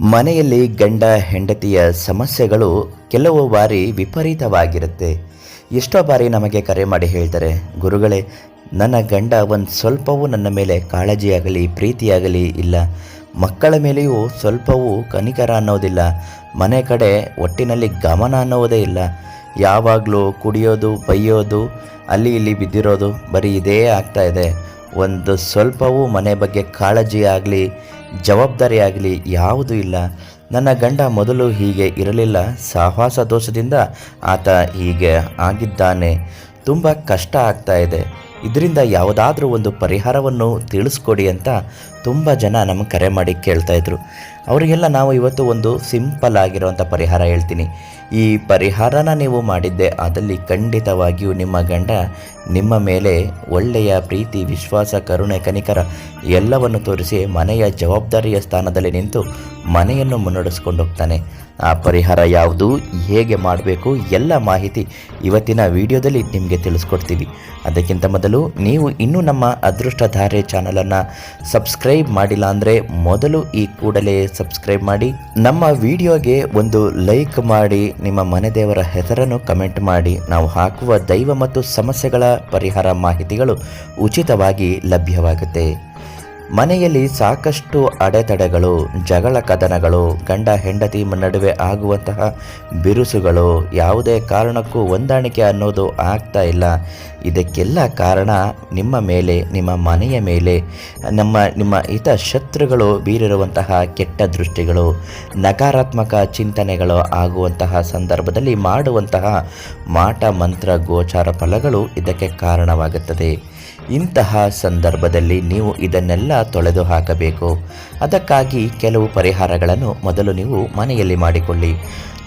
ಮನೆಯಲ್ಲಿ ಗಂಡ ಹೆಂಡತಿಯ ಸಮಸ್ಯೆಗಳು ಕೆಲವು ಬಾರಿ ವಿಪರೀತವಾಗಿರುತ್ತೆ. ಎಷ್ಟೋ ಬಾರಿ ನಮಗೆ ಕರೆ ಮಾಡಿ ಹೇಳ್ತಾರೆ, ಗುರುಗಳೇ, ನನ್ನ ಗಂಡ ಒಂದು ಸ್ವಲ್ಪವೂ ನನ್ನ ಮೇಲೆ ಕಾಳಜಿಯಾಗಲಿ, ಪ್ರೀತಿಯಾಗಲಿ ಇಲ್ಲ. ಮಕ್ಕಳ ಮೇಲೆಯೂ ಸ್ವಲ್ಪವೂ ಕನಿಕರ ಅನ್ನೋದಿಲ್ಲ. ಮನೆ ಕಡೆ ಒಟ್ಟಿನಲ್ಲಿ ಗಮನ ಅನ್ನೋದೇ ಇಲ್ಲ. ಯಾವಾಗಲೂ ಕುಡಿಯೋದು, ಬೈಯೋದು, ಅಲ್ಲಿ ಇಲ್ಲಿ ಬಿದ್ದಿರೋದು ಬರೀ ಇದೇ ಆಗ್ತಾ ಇದೆ. ಒಂದು ಸ್ವಲ್ಪವೂ ಮನೆ ಬಗ್ಗೆ ಕಾಳಜಿ ಆಗಲಿ ಜವಾಬ್ದಾರಿ ಆಗಲಿ ಯಾವುದೂ ಇಲ್ಲ. ನನ್ನ ಗಂಡ ಮೊದಲು ಹೀಗೆ ಇರಲಿಲ್ಲ. ಸಹವಾಸ ದೋಷದಿಂದ ಆತ ಹೀಗೆ ಆಗಿದ್ದಾನೆ. ತುಂಬ ಕಷ್ಟ ಆಗ್ತಾ ಇದೆ. ಇದರಿಂದ ಯಾವುದಾದ್ರೂ ಒಂದು ಪರಿಹಾರವನ್ನು ತಿಳಿಸ್ಕೊಡಿ ಅಂತ ತುಂಬ ಜನ ನಮಗೆ ಕರೆ ಮಾಡಿ ಕೇಳ್ತಾ ಇದ್ರು. ಅವರಿಗೆಲ್ಲ ನಾವು ಇವತ್ತು ಒಂದು ಸಿಂಪಲ್ ಆಗಿರುವಂಥ ಪರಿಹಾರ ಹೇಳ್ತೀನಿ. ಈ ಪರಿಹಾರನ ನೀವು ಮಾಡಿದ್ದೆ ಅದಲ್ಲಿ ಖಂಡಿತವಾಗಿಯೂ ನಿಮ್ಮ ಗಂಡ ನಿಮ್ಮ ಮೇಲೆ ಒಳ್ಳೆಯ ಪ್ರೀತಿ, ವಿಶ್ವಾಸ, ಕರುಣೆ, ಕನಿಕರ ಎಲ್ಲವನ್ನು ತೋರಿಸಿ ಮನೆಯ ಜವಾಬ್ದಾರಿಯ ಸ್ಥಾನದಲ್ಲಿ ನಿಂತು ಮನೆಯನ್ನು ಮುನ್ನಡೆಸ್ಕೊಂಡು ಹೋಗ್ತಾನೆ. ಆ ಪರಿಹಾರ ಯಾವುದು, ಹೇಗೆ ಮಾಡಬೇಕು, ಎಲ್ಲ ಮಾಹಿತಿ ಇವತ್ತಿನ ವಿಡಿಯೋದಲ್ಲಿ ನಿಮಗೆ ತಿಳಿಸ್ಕೊಡ್ತೀವಿ. ಅದಕ್ಕಿಂತ ಮೊದಲು ನೀವು ಇನ್ನೂ ನಮ್ಮ ಅದೃಷ್ಟಧಾರೆ ಚಾನಲನ್ನು ಸಬ್ಸ್ಕ್ರೈಬ್ ಮಾಡಿಲ್ಲ ಅಂದರೆ ಮೊದಲು ಈ ಕೂಡಲೇ ಸಬ್ಸ್ಕ್ರೈಬ್ ಮಾಡಿ, ನಮ್ಮ ವಿಡಿಯೋಗೆ ಒಂದು ಲೈಕ್ ಮಾಡಿ, ನಿಮ್ಮ ಮನೆ ದೇವರ ಹೆಸರನ್ನು ಕಮೆಂಟ್ ಮಾಡಿ. ನಾವು ಹಾಕುವ ದೈವ ಮತ್ತು ಸಮಸ್ಯೆಗಳ ಪರಿಹಾರ ಮಾಹಿತಿಗಳು ಉಚಿತವಾಗಿ ಲಭ್ಯವಾಗುತ್ತೆ. ಮನೆಯಲ್ಲಿ ಸಾಕಷ್ಟು ಅಡೆತಡೆಗಳು, ಜಗಳ ಕದನಗಳು, ಗಂಡ ಹೆಂಡತಿ ನಡುವೆ ಆಗುವಂತಹ ಬಿರುಸುಗಳು ಯಾವುದೇ ಕಾರಣಕ್ಕೂ ಹೊಂದಾಣಿಕೆ ಅನ್ನೋದು ಆಗ್ತಾ ಇಲ್ಲ. ಇದಕ್ಕೆಲ್ಲ ಕಾರಣ ನಿಮ್ಮ ಮೇಲೆ, ನಿಮ್ಮ ಮನೆಯ ಮೇಲೆ, ನಮ್ಮ, ನಿಮ್ಮ ಹಿತ ಶತ್ರುಗಳು ಬೀರಿರುವಂತಹ ಕೆಟ್ಟ ದೃಷ್ಟಿಗಳು, ನಕಾರಾತ್ಮಕ ಚಿಂತನೆಗಳು ಆಗುವಂತಹ ಸಂದರ್ಭದಲ್ಲಿ ಮಾಡುವಂತಹ ಮಾಟ, ಮಂತ್ರ, ಗೋಚಾರ ಫಲಗಳು ಇದಕ್ಕೆ ಕಾರಣವಾಗುತ್ತದೆ. ಇಂತಹ ಸಂದರ್ಭದಲ್ಲಿ ನೀವು ಇದನ್ನೆಲ್ಲ ತೊಳೆದು ಹಾಕಬೇಕು. ಅದಕ್ಕಾಗಿ ಕೆಲವು ಪರಿಹಾರಗಳನ್ನು ಮೊದಲು ನೀವು ಮನೆಯಲ್ಲಿ ಮಾಡಿಕೊಳ್ಳಿ.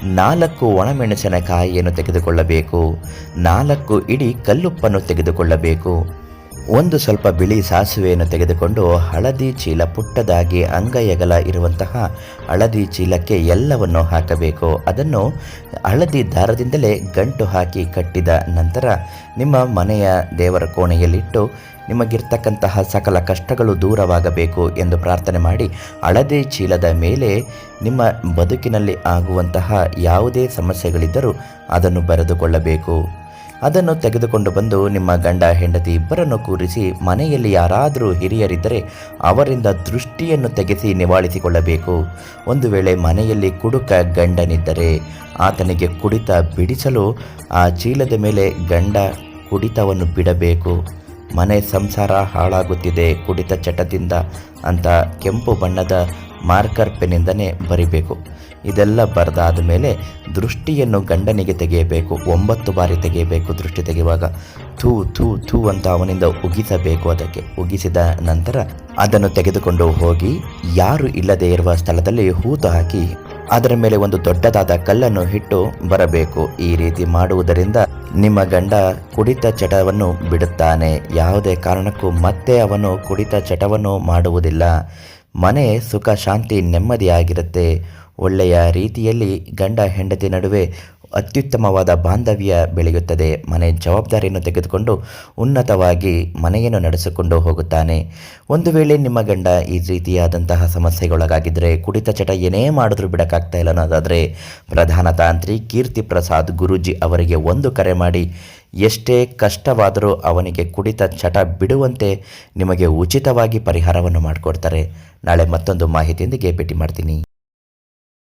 ನಾಲ್ಕು ಒಣಮೆಣಸಿನಕಾಯಿಯನ್ನು ತೆಗೆದುಕೊಳ್ಳಬೇಕು. ನಾಲ್ಕು ಇಡಿ ಕಲ್ಲುಪ್ಪನ್ನು ತೆಗೆದುಕೊಳ್ಳಬೇಕು. ಒಂದು ಸ್ವಲ್ಪ ಬಿಳಿ ಸಾಸಿವೆಯನ್ನು ತೆಗೆದುಕೊಂಡು ಹಳದಿ ಚೀಲ ಪುಟ್ಟದಾಗಿ ಅಂಗೈಯಗಲ ಇರುವಂತಹ ಹಳದಿ ಚೀಲಕ್ಕೆ ಎಲ್ಲವನ್ನು ಹಾಕಬೇಕು. ಅದನ್ನು ಹಳದಿ ದಾರದಿಂದಲೇ ಗಂಟು ಹಾಕಿ ಕಟ್ಟಿದ ನಂತರ ನಿಮ್ಮ ಮನೆಯ ದೇವರ ಕೋಣೆಯಲ್ಲಿಟ್ಟು ನಿಮಗಿರ್ತಕ್ಕಂತಹ ಸಕಲ ಕಷ್ಟಗಳು ದೂರವಾಗಬೇಕು ಎಂದು ಪ್ರಾರ್ಥನೆ ಮಾಡಿ ಹಳದಿ ಚೀಲದ ಮೇಲೆ ನಿಮ್ಮ ಬದುಕಿನಲ್ಲಿ ಆಗುವಂತಹ ಯಾವುದೇ ಸಮಸ್ಯೆಗಳಿದ್ದರೂ ಅದನ್ನು ಬರೆದುಕೊಳ್ಳಬೇಕು. ಅದನ್ನು ತೆಗೆದುಕೊಂಡು ಬಂದು ನಿಮ್ಮ ಗಂಡ ಹೆಂಡತಿ ಇಬ್ಬರನ್ನು ಕೂರಿಸಿ ಮನೆಯಲ್ಲಿ ಯಾರಾದರೂ ಹಿರಿಯರಿದ್ದರೆ ಅವರಿಂದ ದೃಷ್ಟಿಯನ್ನು ತೆಗೆಸಿ ನಿವಾಳಿಸಿಕೊಳ್ಳಬೇಕು. ಒಂದು ವೇಳೆ ಮನೆಯಲ್ಲಿ ಕುಡುಕ ಗಂಡನಿದ್ದರೆ ಆತನಿಗೆ ಕುಡಿತ ಬಿಡಿಸಲು ಆ ಚೀಲದ ಮೇಲೆ ಗಂಡ ಕುಡಿತವನ್ನು ಬಿಡಬೇಕು. ಮನೆ ಸಂಸಾರ ಹಾಳಾಗುತ್ತಿದೆ, ಕುಡಿತ ಚಟದಿಂದ ಅಂತ ಕೆಂಪು ಬಣ್ಣದ ಮಾರ್ಕರ್ ಪೆನ್ನಿಂದನೇ ಬರಿಬೇಕು. ಇದೆಲ್ಲ ಬರೆದಾದ ಮೇಲೆ ದೃಷ್ಟಿಯನ್ನು ಗಂಡನಿಗೆ ತೆಗೆಯಬೇಕು, ಒಂಬತ್ತು ಬಾರಿ ತೆಗೆಯಬೇಕು ದೃಷ್ಟಿ ತೆಗೆಯುವಾಗ. ಥೂ ಥೂ ಥೂ ಅಂತ ಅವನಿಂದ ಉಗಿಸಬೇಕು ಅದಕ್ಕೆ. ಉಗಿಸಿದ ನಂತರ ಅದನ್ನು ತೆಗೆದುಕೊಂಡು ಹೋಗಿ ಯಾರು ಇಲ್ಲದೆ ಇರುವ ಸ್ಥಳದಲ್ಲಿ ಹೂತು ಹಾಕಿ ಅದರ ಮೇಲೆ ಒಂದು ದೊಡ್ಡದಾದ ಕಲ್ಲನ್ನು ಇಟ್ಟು ಬರಬೇಕು. ಈ ರೀತಿ ಮಾಡುವುದರಿಂದ ನಿಮ್ಮ ಗಂಡ ಕುಡಿತ ಚಟವನ್ನು ಬಿಡುತ್ತಾನೆ. ಯಾವುದೇ ಕಾರಣಕ್ಕೂ ಮತ್ತೆ ಅವನು ಕುಡಿತ ಚಟವನ್ನು ಮಾಡುವುದಿಲ್ಲ. ಮನೆ ಸುಖ ಶಾಂತಿ ನೆಮ್ಮದಿಯಾಗಿರುತ್ತೆ. ಒಳ್ಳೆಯ ರೀತಿಯಲ್ಲಿ ಗಂಡ ಹೆಂಡತಿ ನಡುವೆ ಅತ್ಯುತ್ತಮವಾದ ಬಾಂಧವ್ಯ ಬೆಳೆಯುತ್ತದೆ. ಮನೆ ಜವಾಬ್ದಾರಿಯನ್ನು ತೆಗೆದುಕೊಂಡು ಉನ್ನತವಾಗಿ ಮನೆಯನ್ನು ನಡೆಸಿಕೊಂಡು ಹೋಗುತ್ತಾನೆ. ಒಂದು ವೇಳೆ ನಿಮ್ಮ ಗಂಡ ಈ ರೀತಿಯಾದಂತಹ ಸಮಸ್ಯೆಗೊಳಗಾಗಿದ್ದರೆ ಕುಡಿತ ಚಟ ಏನೇ ಮಾಡಿದ್ರೂ ಬಿಡೋಕ್ಕಾಗ್ತಾ ಇಲ್ಲ. ಅನ್ನೋದಾದರೆ ಪ್ರಧಾನ ತಾಂತ್ರಿ ಕೀರ್ತಿ ಪ್ರಸಾದ್ ಗುರೂಜಿ ಅವರಿಗೆ ಒಂದು ಕರೆ ಮಾಡಿ, ಎಷ್ಟೇ ಕಷ್ಟವಾದರೂ ಅವನಿಗೆ ಕುಡಿತ ಚಟ ಬಿಡುವಂತೆ ನಿಮಗೆ ಉಚಿತವಾಗಿ ಪರಿಹಾರವನ್ನು ಮಾಡಿಕೊಡ್ತಾರೆ. ನಾಳೆ ಮತ್ತೊಂದು ಮಾಹಿತಿಯೊಂದಿಗೆ ಭೇಟಿ ಮಾಡ್ತೀನಿ.